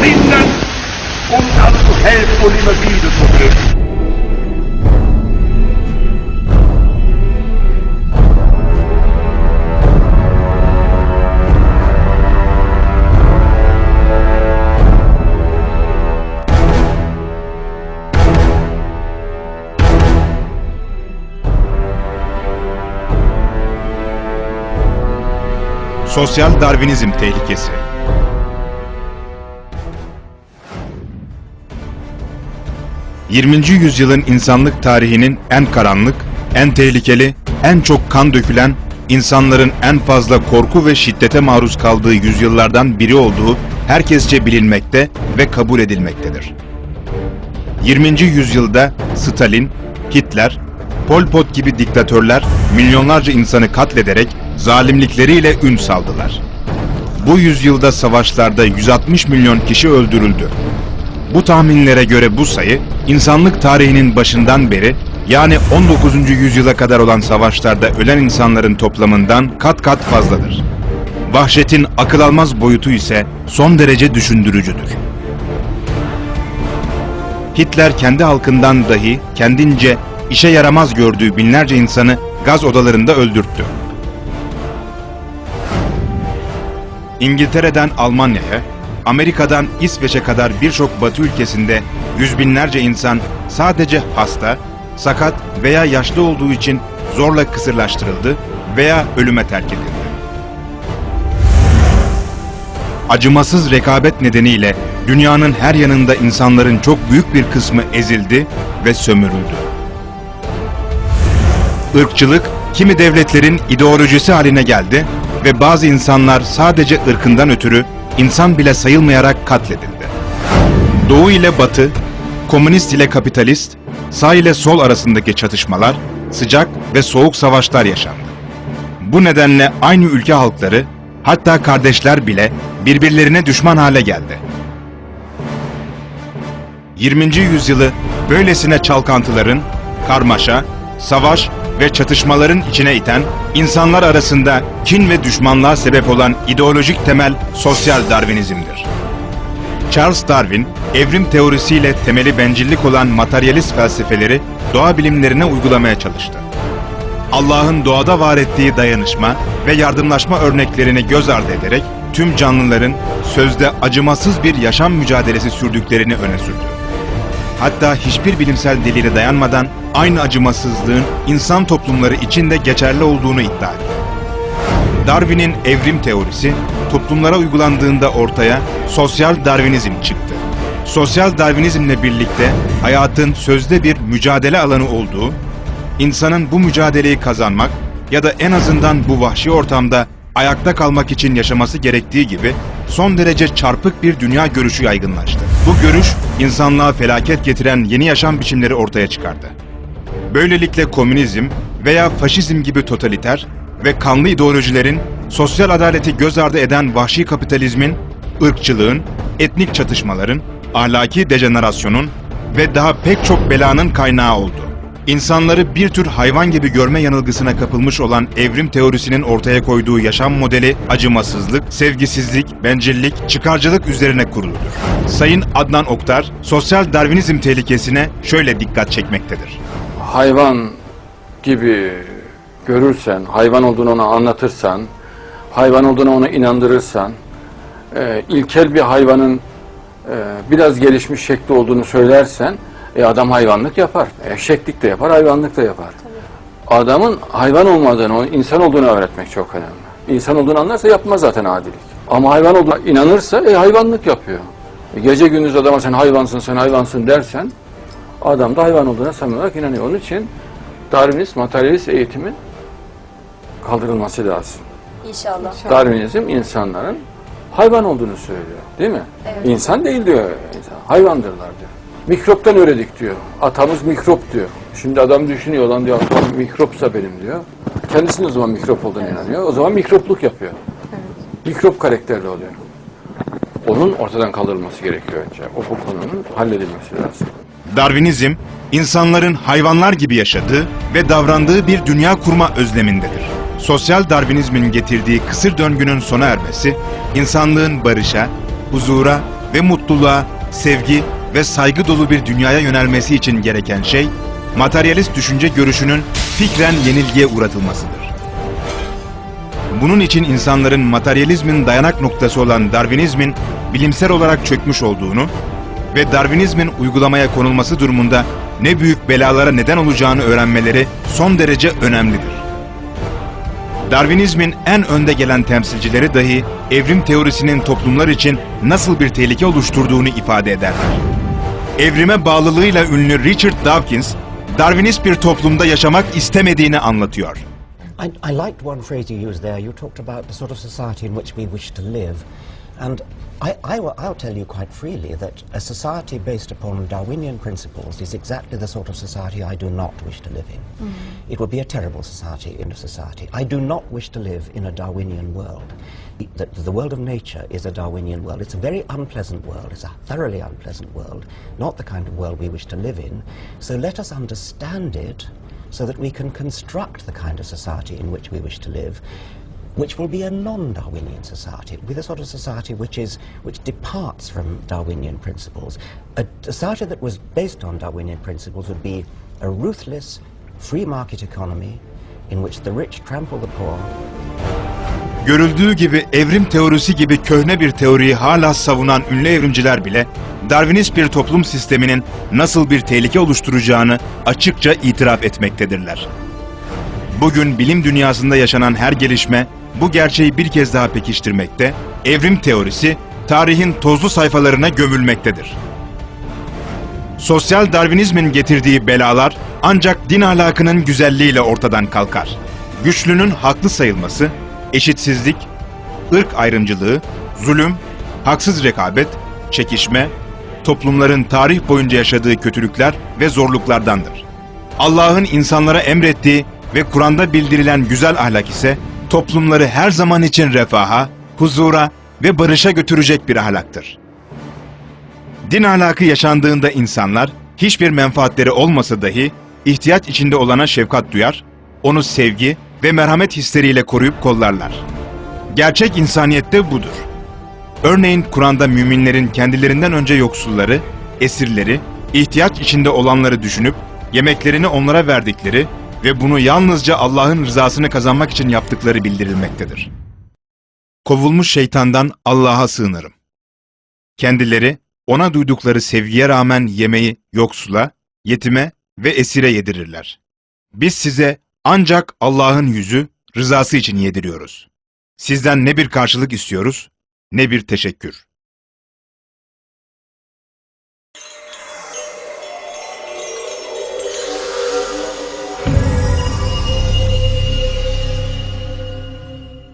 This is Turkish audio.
verklinden und dazu helfen und immer wieder zu. Sosyal Darwinizm tehlikesi. ...20. yüzyılın insanlık tarihinin en karanlık, en tehlikeli, en çok kan dökülen, insanların en fazla korku ve şiddete maruz kaldığı yüzyıllardan biri olduğu herkesçe bilinmekte ve kabul edilmektedir. 20. yüzyılda Stalin, Hitler, Pol Pot gibi diktatörler milyonlarca insanı katlederek zalimlikleriyle ün saldılar. Bu yüzyılda savaşlarda 160 milyon kişi öldürüldü. Bu tahminlere göre bu sayı insanlık tarihinin başından beri yani 19. yüzyıla kadar olan savaşlarda ölen insanların toplamından kat kat fazladır. Vahşetin akıl almaz boyutu ise son derece düşündürücüdür. Hitler kendi halkından dahi kendince işe yaramaz gördüğü binlerce insanı gaz odalarında öldürttü. İngiltere'den Almanya'ya, Amerika'dan İsveç'e kadar birçok batı ülkesinde yüz binlerce insan sadece hasta, sakat veya yaşlı olduğu için zorla kısırlaştırıldı veya ölüme terk edildi. Acımasız rekabet nedeniyle dünyanın her yanında insanların çok büyük bir kısmı ezildi ve sömürüldü. Irkçılık kimi devletlerin ideolojisi haline geldi ve bazı insanlar sadece ırkından ötürü insan bile sayılmayarak katledildi. Doğu ile Batı, komünist ile kapitalist, sağ ile sol arasındaki çatışmalar, sıcak ve soğuk savaşlar yaşandı. Bu nedenle aynı ülke halkları, hatta kardeşler bile birbirlerine düşman hale geldi. 20. yüzyılı böylesine çalkantıların, karmaşa, savaş ve çatışmaların içine iten, insanlar arasında kin ve düşmanlığa sebep olan ideolojik temel sosyal Darwinizmdir. Charles Darwin, evrim teorisiyle temeli bencillik olan materyalist felsefeleri doğa bilimlerine uygulamaya çalıştı. Allah'ın doğada var ettiği dayanışma ve yardımlaşma örneklerini göz ardı ederek tüm canlıların sözde acımasız bir yaşam mücadelesi sürdüklerini öne sürdü. Hatta hiçbir bilimsel delile dayanmadan aynı acımasızlığın insan toplumları içinde geçerli olduğunu iddia etti. Darwin'in evrim teorisi toplumlara uygulandığında ortaya sosyal Darwinizm çıktı. Sosyal Darwinizmle birlikte hayatın sözde bir mücadele alanı olduğu, insanın bu mücadeleyi kazanmak ya da en azından bu vahşi ortamda ayakta kalmak için yaşaması gerektiği gibi son derece çarpık bir dünya görüşü yaygınlaştı. Bu görüş insanlığa felaket getiren yeni yaşam biçimleri ortaya çıkardı. Böylelikle komünizm veya faşizm gibi totaliter ve kanlı ideolojilerin sosyal adaleti göz ardı eden vahşi kapitalizmin, ırkçılığın, etnik çatışmaların, ahlaki dejenerasyonun ve daha pek çok belanın kaynağı oldu. İnsanları bir tür hayvan gibi görme yanılgısına kapılmış olan evrim teorisinin ortaya koyduğu yaşam modeli acımasızlık, sevgisizlik, bencillik, çıkarcılık üzerine kuruludur. Sayın Adnan Oktar, sosyal Darwinizm tehlikesine şöyle dikkat çekmektedir. hayvan gibi görürsen, hayvan olduğunu ona anlatırsan, hayvan olduğunu ona inandırırsan, e, ilkel bir hayvanın e, biraz gelişmiş şekli olduğunu söylersen, e, adam hayvanlık yapar. Eşeklik de yapar, hayvanlık da yapar. Adamın hayvan olmadığını, onun insan olduğunu öğretmek çok önemli. İnsan olduğunu anlarsa yapmaz zaten adilik. Ama hayvan olduğuna inanırsa e, hayvanlık yapıyor. E, gece gündüz adama sen hayvansın, sen hayvansın dersen, adam da hayvan olduğuna samimi olarak inanıyor. Onun için Darwinist, materyalist eğitimin kaldırılması lazım. İnşallah. Darwinizm insanların hayvan olduğunu söylüyor. Değil mi? Evet. İnsan değil diyor. İnsan, hayvandırlar diyor. Mikroptan öğredik diyor. Atamız mikrop diyor. Şimdi adam düşünüyor lan diyor atam mikropsa benim diyor. Kendisinin o zaman mikrop olduğunu inanıyor. O zaman mikropluk yapıyor. Mikrop karakterli oluyor. Onun ortadan kaldırılması gerekiyor önce. O bu konunun halledilmesi lazım. Darwinizm, insanların hayvanlar gibi yaşadığı ve davrandığı bir dünya kurma özlemindedir. Sosyal Darwinizmin getirdiği kısır döngünün sona ermesi, insanlığın barışa, huzura ve mutluluğa, sevgi ve saygı dolu bir dünyaya yönelmesi için gereken şey, materyalist düşünce görüşünün fikren yenilgiye uğratılmasıdır. Bunun için insanların materyalizmin dayanak noktası olan Darwinizmin bilimsel olarak çökmüş olduğunu ve Darwinizmin uygulamaya konulması durumunda ne büyük belalara neden olacağını öğrenmeleri son derece önemlidir. Darwinizmin en önde gelen temsilcileri dahi evrim teorisinin toplumlar için nasıl bir tehlike oluşturduğunu ifade ederler. Evrime bağlılığıyla ünlü Richard Dawkins, Darwinist bir toplumda yaşamak istemediğini anlatıyor. I, I liked one phrase you used there. You talked about the sort of society in which we wish to live. And I, I, will- I'll tell you quite freely that a society based upon Darwinian principles is exactly the sort of society I do not wish to live in. Mm. It would be a terrible society in a society. I do not wish to live in a Darwinian world. The, the world of nature is a Darwinian world. It's a very unpleasant world. It's a thoroughly unpleasant world, not the kind of world we wish to live in. So let us understand it so that we can construct the kind of society in which we wish to live, which will be a non-Darwinian society, with a sort of society which is which departs from Darwinian principles. A society that was based on Darwinian principles would be a ruthless, free market economy in which the rich trample the poor, Görüldüğü gibi evrim teorisi gibi köhne bir teoriyi hala savunan ünlü evrimciler bile Darwinist bir toplum sisteminin nasıl bir tehlike oluşturacağını açıkça itiraf etmektedirler. Bugün bilim dünyasında yaşanan her gelişme bu gerçeği bir kez daha pekiştirmekte, evrim teorisi tarihin tozlu sayfalarına gömülmektedir. Sosyal Darwinizmin getirdiği belalar ancak din ahlakının güzelliğiyle ortadan kalkar. Güçlünün haklı sayılması, eşitsizlik, ırk ayrımcılığı, zulüm, haksız rekabet, çekişme, toplumların tarih boyunca yaşadığı kötülükler ve zorluklardandır. Allah'ın insanlara emrettiği ve Kur'an'da bildirilen güzel ahlak ise toplumları her zaman için refaha, huzura ve barışa götürecek bir ahlaktır. Din ahlakı yaşandığında insanlar hiçbir menfaatleri olmasa dahi ihtiyaç içinde olana şefkat duyar, onu sevgi ve merhamet hisleriyle koruyup kollarlar. Gerçek insaniyette budur. Örneğin Kur'an'da müminlerin kendilerinden önce yoksulları, esirleri, ihtiyaç içinde olanları düşünüp yemeklerini onlara verdikleri ve bunu yalnızca Allah'ın rızasını kazanmak için yaptıkları bildirilmektedir. Kovulmuş şeytandan Allah'a sığınırım. Kendileri ona duydukları sevgiye rağmen yemeği yoksula, yetime ve esire yedirirler. Biz size ancak Allah'ın yüzü, rızası için yediriyoruz. Sizden ne bir karşılık istiyoruz, ne bir teşekkür.